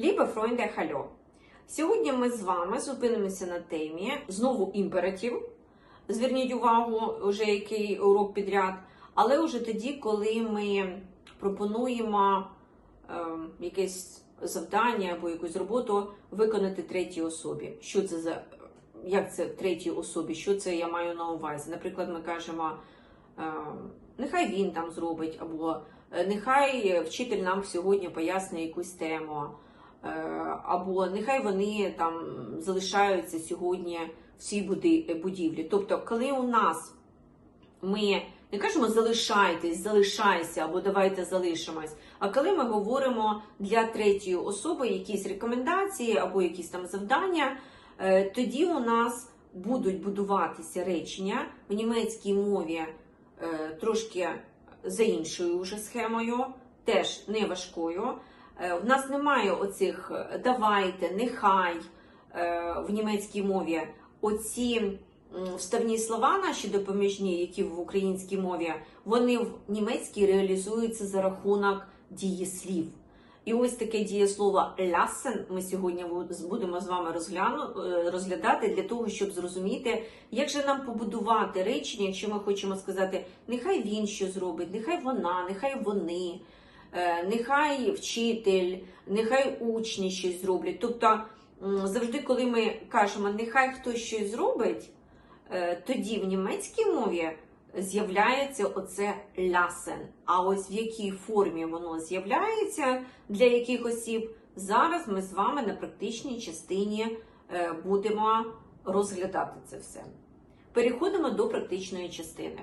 Liebe Freunde, hallo! Сьогодні ми з вами зупинимося на темі знову імператив. Зверніть увагу, вже який урок підряд, але вже тоді, коли ми пропонуємо е, якесь завдання або якусь роботу виконати третій особі. Що це за як це третій особі? Що це я маю на увазі? Наприклад, ми кажемо, е, нехай він там зробить, або е, нехай вчитель нам сьогодні пояснює якусь тему. Е, або нехай вони там залишаються сьогодні в цій будівлі. Тобто, коли у нас ми не кажемо залишайтесь, залишайся або давайте залишимось. А коли ми говоримо для третьої особи якісь рекомендації або якісь там завдання, е, тоді у нас будуть будуватися речення в німецькій мові е, трошки за іншою вже схемою, теж не важкою. Е, В нас немає оцих е, давайте, нехай е, в німецькій мові. Оці вставні слова наші допоміжні, які в українській мові, вони в німецькій реалізуються за рахунок дієслів. І ось таке дієслово lassen ми сьогодні будемо з вами розглядати для того, щоб зрозуміти, як же нам побудувати речення, якщо ми хочемо сказати, нехай він що зробить, нехай вона, нехай вони, нехай вчитель, нехай учні щось зроблять. Тобто завжди, коли ми кажемо, нехай хтось щось зробить, е, тоді в німецькій мові з'являється оце лясен. А ось в якій формі воно з'являється для яких осіб, зараз ми з вами на практичній частині е, будемо розглядати це все. Переходимо до практичної частини.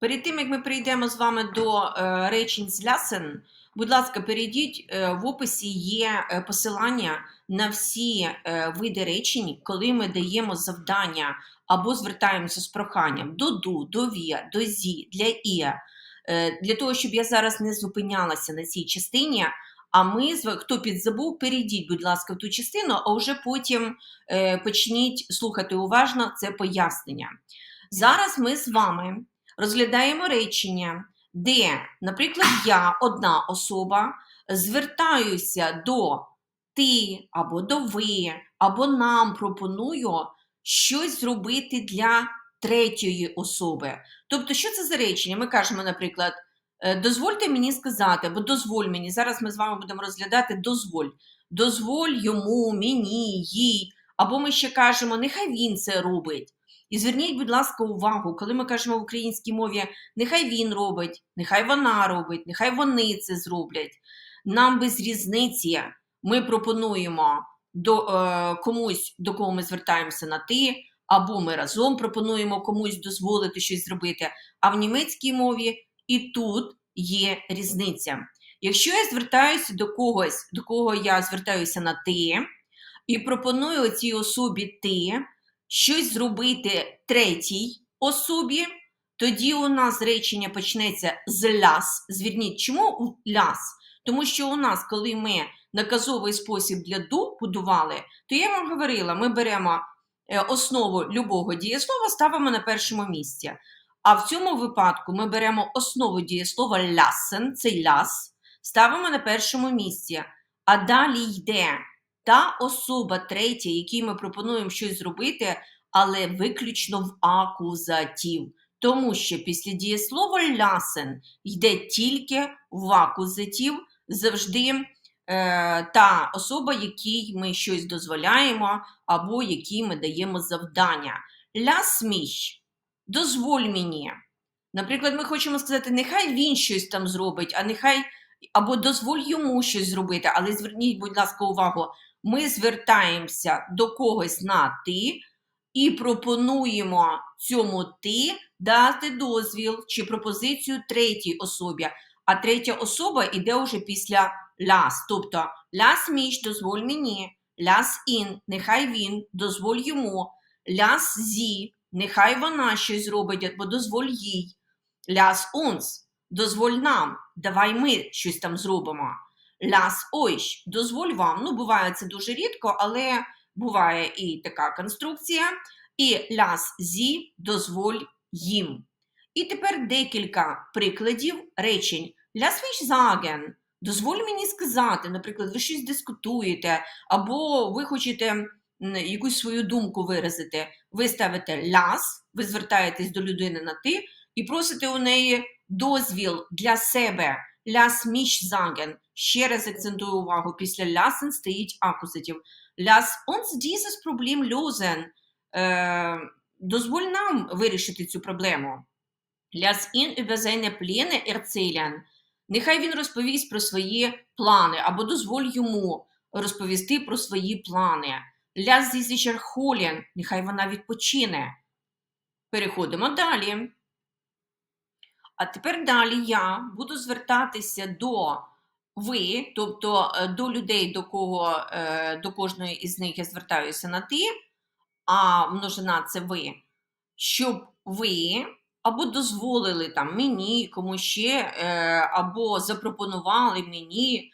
Перед тим як ми перейдемо з вами до е, речень з лясен, будь ласка, перейдіть е, в описі є е, посилання на всі е, види речень, коли ми даємо завдання або звертаємося з проханням до ду, до вія, до зі, для іа. Е, Для того, щоб я зараз не зупинялася на цій частині. А ми хто підзабув, перейдіть, будь ласка, в ту частину, а вже потім е, почніть слухати уважно це пояснення. Зараз ми з вами розглядаємо речення, де, наприклад, я, одна особа, звертаюся до ти або до ви, або нам пропоную щось зробити для третьої особи. Тобто, що це за речення? Ми кажемо, наприклад, е, дозвольте мені сказати, або дозволь мені. Зараз ми з вами будемо розглядати дозволь. Дозволь йому, мені, їй. Або ми ще кажемо, нехай він це робить. І зверніть, будь ласка, увагу, коли ми кажемо в українській мові, нехай він робить, нехай вона робить, нехай вони це зроблять. Нам без різниці ми пропонуємо до, е, комусь, до кого ми звертаємося на ти, або ми разом пропонуємо комусь дозволити щось зробити. А в німецькій мові і тут є різниця. Якщо я звертаюся до когось, до кого я звертаюся на ти, і пропоную цій особі ти щось зробити третій особі, тоді у нас речення почнеться з ляс. Зверніть, чому ляс? Тому що у нас, коли ми наказовий спосіб для ду будували, то я вам говорила, ми беремо е, основу любого дієслова, ставимо на першому місці. А в цьому випадку ми беремо основу дієслова лясен, цей ляс, ставимо на першому місці. А далі йде та особа третя, якій ми пропонуємо щось зробити, але виключно в акузатів. Тому що після дієслова лясен йде тільки в акузатів завжди е, та особа, якій ми щось дозволяємо, або якій ми даємо завдання. Ляс міш, дозволь мені. Наприклад, ми хочемо сказати, нехай він щось там зробить, а нехай або дозволь йому щось зробити. Але зверніть, будь ласка, увагу, ми звертаємося до когось на ти і пропонуємо цьому ти дати дозвіл чи пропозицію третій особі. А третя особа йде вже після ляс. Тобто ляс міш, дозволь мені, ляс ін, нехай він, дозволь йому, ляс зі, нехай вона щось зробить, або дозволь їй. Ляс унс, дозволь нам, давай ми щось там зробимо. Ляс ойш, дозволь вам. Ну, буває це дуже рідко, але буває і така конструкція. І ляс зі, дозволь їм. І тепер декілька прикладів речень. Lass mich sagen, Дозволь мені сказати, наприклад, ви щось дискутуєте, або ви хочете якусь свою думку виразити. Ви ставите ляс, ви звертаєтесь до людини на ти і просите у неї дозвіл для себе. Ляс міш заген. Ще раз акцентую увагу. Після лясен стоїть акузатив. Ляс uns dieses Problem lösen. Е, дозволь нам вирішити цю проблему. Lass ihn über seine Pläne erzählen. Нехай він розповість про свої плани, або дозволь йому розповісти про свої плани. Lass sie sich erholen. Нехай вона відпочине. Переходимо далі. А тепер далі я буду звертатися до ви, тобто е, до людей, до кого е, до кожної із них я звертаюся на ти, а множина це ви, щоб ви або дозволили там мені, кому ще, е, або запропонували мені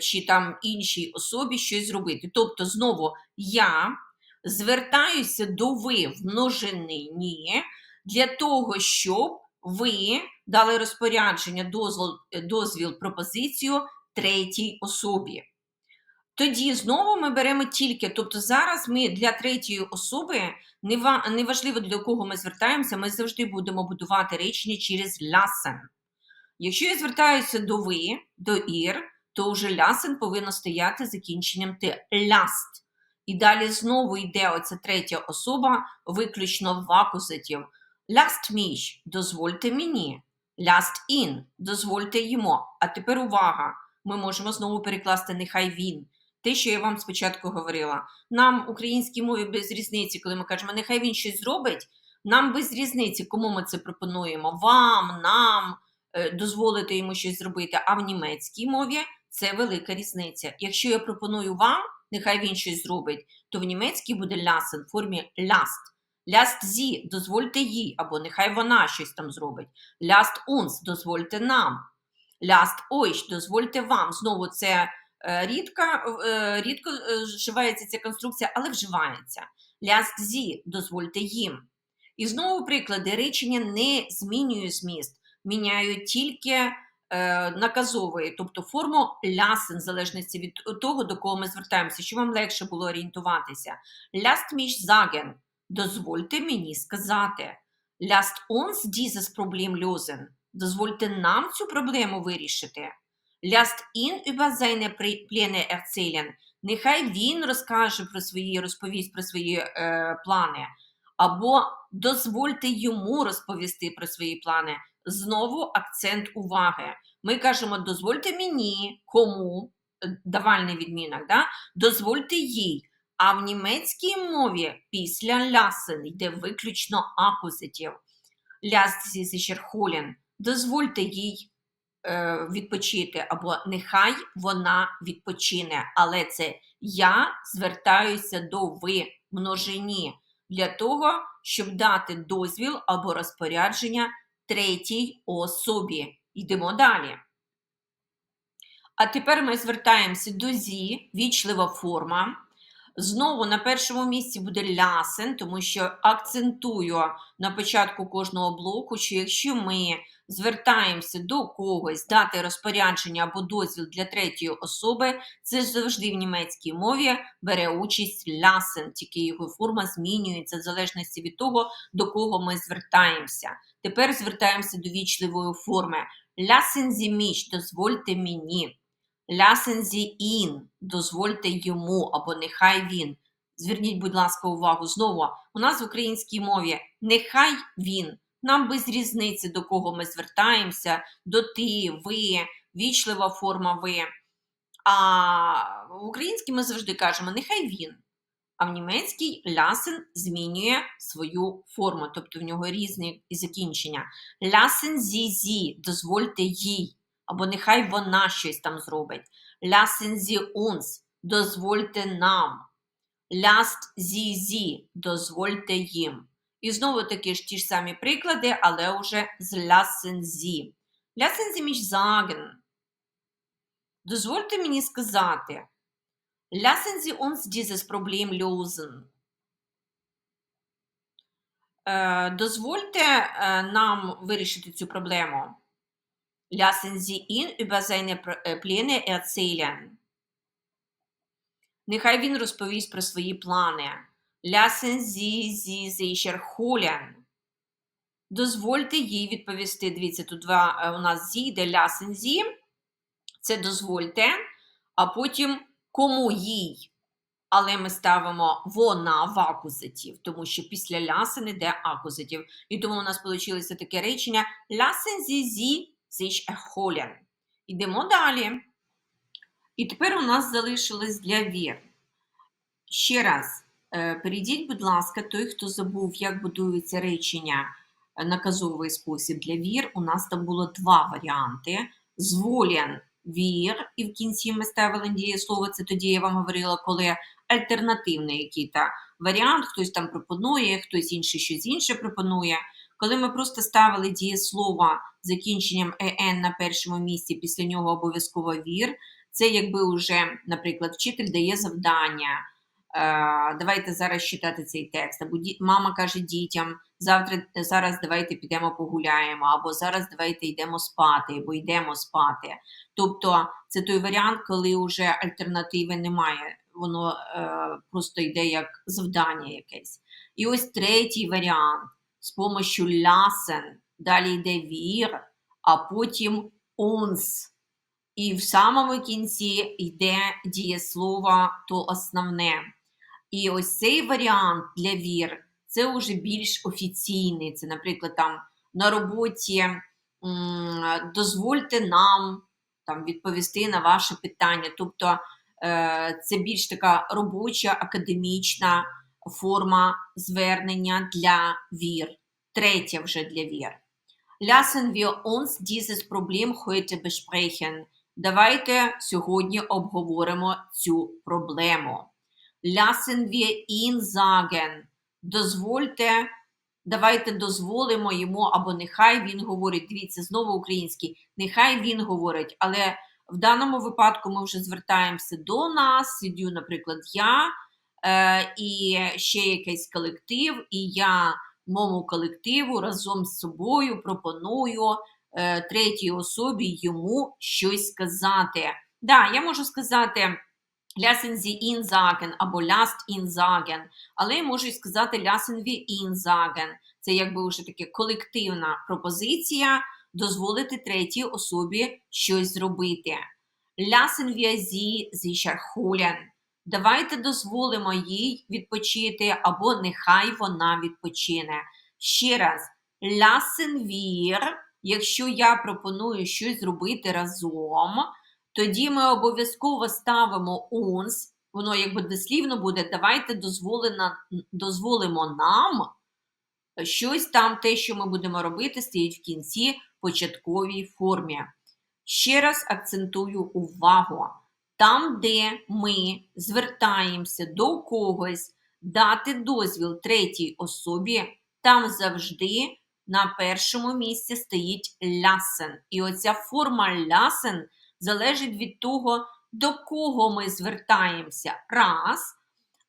чи там іншій особі щось зробити. Тобто, знову я звертаюся до ви в множинині для того, щоб ви дали розпорядження, дозвіл, дозвіл пропозицію третій особі. Тоді знову ми беремо тільки, тобто зараз ми для третьої особи, нева- неважливо для кого ми звертаємося, ми завжди будемо будувати речення через лясен. Якщо я звертаюся до ви, до ір, то вже лясен повинно стояти закінченням ти ляст. І далі знову йде оця третя особа, виключно в акузатів. Ляст міш, дозвольте мені. Ляст ін, дозвольте йому. А тепер увага! Ми можемо знову перекласти нехай він. Те, що я вам спочатку говорила. Нам, українській мові, без різниці, коли ми кажемо, нехай він щось зробить, нам без різниці, кому ми це пропонуємо. Вам, нам е, дозволити йому щось зробити. А в німецькій мові це велика різниця. Якщо я пропоную вам, нехай він щось зробить, то в німецькій буде лясен в формі ляст. Ляст зі, дозвольте їй, або нехай вона щось там зробить. Ляст унс, дозвольте нам. Ляст ойш, дозвольте вам. Знову це е, рідко, е, рідко е, вживається ця конструкція, але вживається. Ляст зі, дозвольте їм. І знову приклади речення не змінює зміст, міняють тільки наказової, тобто форму лясен, в залежності від того, до кого ми звертаємося, щоб вам легше було орієнтуватися. Ляст між заген, дозвольте мені сказати. Ляст uns dieses Problem lösen. Дозвольте нам цю проблему вирішити. Ляст ihn über seine Pläne. Нехай він розкаже про свої, розповість про свої е, плани. Або дозвольте йому розповісти про свої плани. Знову акцент уваги. Ми кажемо, дозвольте мені, кому, е, давальний відмінок, да? дозвольте їй. А в німецькій мові після лясен йде виключно акузитів. Ляст зі Шерхолін. Дозвольте їй е, відпочити, або нехай вона відпочине. Але це я звертаюся до ви множині для того, щоб дати дозвіл або розпорядження третій особі. Йдемо далі. А тепер ми звертаємося до зі, вічлива форма. Знову на першому місці буде лясен, тому що акцентую на початку кожного блоку, що якщо ми звертаємося до когось дати розпорядження або дозвіл для третьої особи, це завжди в німецькій мові бере участь лясен, тільки його форма змінюється в залежності від того, до кого ми звертаємося. Тепер звертаємося до вічливої форми. Лясен зіміш, дозвольте мені. Лясен зі ін, дозвольте йому або нехай він. Зверніть, будь ласка, увагу знову. У нас в українській мові нехай він. Нам без різниці, до кого ми звертаємося, до ти, ви, вічлива форма ви. А в українській ми завжди кажемо нехай він. А в німецькій лясен змінює свою форму, тобто в нього різні закінчення. Лясен зі зі, дозвольте їй, або нехай вона щось там зробить. Лясен зі uns, дозвольте нам. Ляст зі зі, дозвольте їм. І знову таки ж ті ж самі приклади, але вже з lassen зі. Lassen Sie mich sagen. Дозвольте мені сказати. Lassen Sie uns dieses Problem lösen. Дозвольте е, нам вирішити цю проблему. Lassen Sie ihn über seine Pläne erzählen. Нехай він розповість про свої плани. Lassen Sie sie sich erholen. Дозвольте їй відповісти. Дивіться, тут два е, у нас зі йде lassen Sie. Це дозвольте, а потім кому їй. Але ми ставимо вона в акузатив, тому що після лясен іде акузатив. І тому у нас вийшло таке речення lassen Sie sie sich erholen. Йдемо далі. І тепер у нас залишилось для вір. Ще раз, е, перейдіть, будь ласка, той, хто забув, як будується речення е, наказовий спосіб для вір. У нас там було два варіанти: зволен вір, і в кінці ми ставили дієслово. Це тоді я вам говорила, коли альтернативний який-то варіант, хтось там пропонує, хтось інший щось інше пропонує. Коли ми просто ставили дієслово закінченням «en» на першому місці, після нього обов'язково вір, це якби вже, наприклад, вчитель дає завдання. Е, давайте зараз читати цей текст. Або мама каже дітям: завтра зараз давайте підемо погуляємо, або зараз давайте йдемо спати, або йдемо спати. Тобто це той варіант, коли вже альтернативи немає. Воно е, просто йде як завдання якесь. І ось третій варіант з помощью лясен. Далі йде вір, а потім uns. І в самому кінці йде дієслово то основне. І ось цей варіант для вір це вже більш офіційний. Це, наприклад, там на роботі дозвольте нам там, відповісти на ваше питання. Тобто е, це більш така робоча, академічна форма звернення для вір. Третя вже для вір. Lassen wir uns dieses Problem heute besprechen. Давайте сьогодні обговоримо цю проблему. Lassen wir ihn sagen. Дозвольте, давайте дозволимо йому, або нехай він говорить. Дивіться, знову український, нехай він говорить, але в даному випадку ми вже звертаємося до нас, сидю, наприклад, я е, і ще якийсь колектив, і я моєму колективу разом з собою пропоную е, третій особі йому щось сказати. Да, я можу сказати lassen Sie ihn sagen або lasst ihn sagen, але я можу сказати lassen wir ihn sagen. Це якби вже таке колективна пропозиція дозволити третій особі щось зробити. Lassen wir sie sich erholen. Давайте дозволимо їй відпочити, або нехай вона відпочине. Ще раз, lassen wir, якщо я пропоную щось зробити разом, тоді ми обов'язково ставимо uns, воно якби дослівно буде, давайте дозволимо нам щось там, те, що ми будемо робити, стоїть в кінці початковій формі. Ще раз акцентую увагу. Там, де ми звертаємося до когось дати дозвіл третій особі, там завжди на першому місці стоїть лясен. І оця форма лясен залежить від того, до кого ми звертаємося. Раз.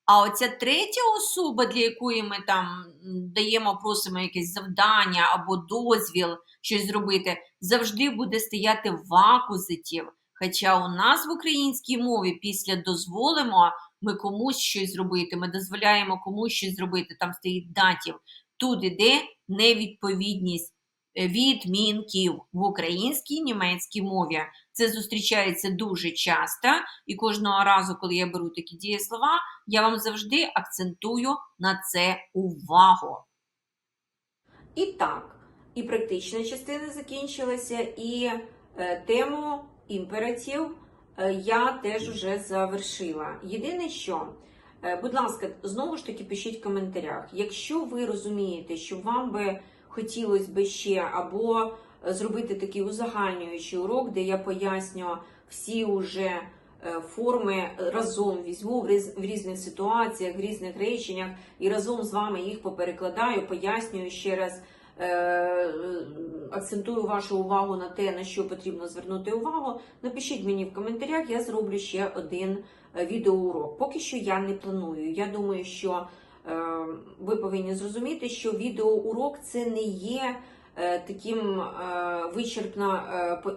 А оця третя особа, для якої ми там даємо, просимо якесь завдання або дозвіл щось зробити, завжди буде стояти в акузитів. Хоча у нас в українській мові після дозволимо ми комусь щось зробити, ми дозволяємо комусь щось зробити, там стоїть датів. Тут іде невідповідність е, відмінків в українській німецькій мові. Це зустрічається дуже часто, і кожного разу, коли я беру такі дієслова, я вам завжди акцентую на це увагу. І так, і практична частина закінчилася, і е, тему імператив е, я теж вже завершила. Єдине, що, е, будь ласка, знову ж таки пишіть в коментарях, якщо ви розумієте, що вам би хотілося би ще або е, зробити такий узагальнюючий урок, де я поясню всі уже форми разом візьму в різних ситуаціях, в різних реченнях, і разом з вами їх поперекладаю, пояснюю ще раз. Е, е, Акцентую вашу увагу на те, на що потрібно звернути увагу. Напишіть мені в коментарях, я зроблю ще один е, відеоурок. Поки що я не планую. Я думаю, що ви повинні зрозуміти, що відеоурок це не є таким вичерпно,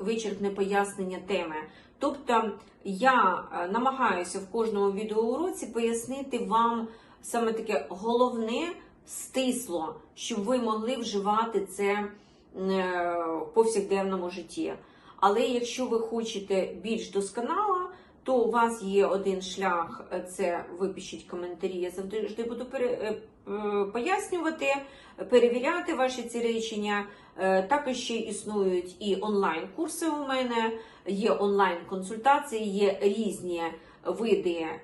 вичерпне пояснення теми. Тобто я намагаюся в кожному відеоуроці пояснити вам саме таке головне стисло, щоб ви могли вживати це е, в повсякденному житті. Але якщо ви хочете більш досконало, то у вас є один шлях е, це ви пишіть коментарі. Я завжди буду е, пояснювати, перевіряти ваші ці речення. Також ще існують і онлайн-курси у мене, є онлайн-консультації, є різні види е,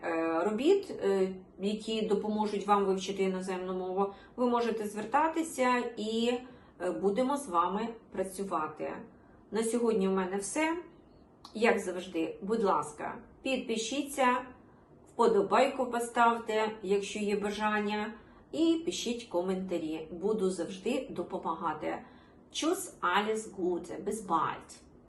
робіт, е, які допоможуть вам вивчити іноземну мову. Ви можете звертатися і е, будемо з вами працювати. На сьогодні в мене все. Як завжди, будь ласка, підпишіться, вподобайку поставте, якщо є бажання, і пишіть коментарі. Буду завжди допомагати. Tschüss, alles Gute, bis bald!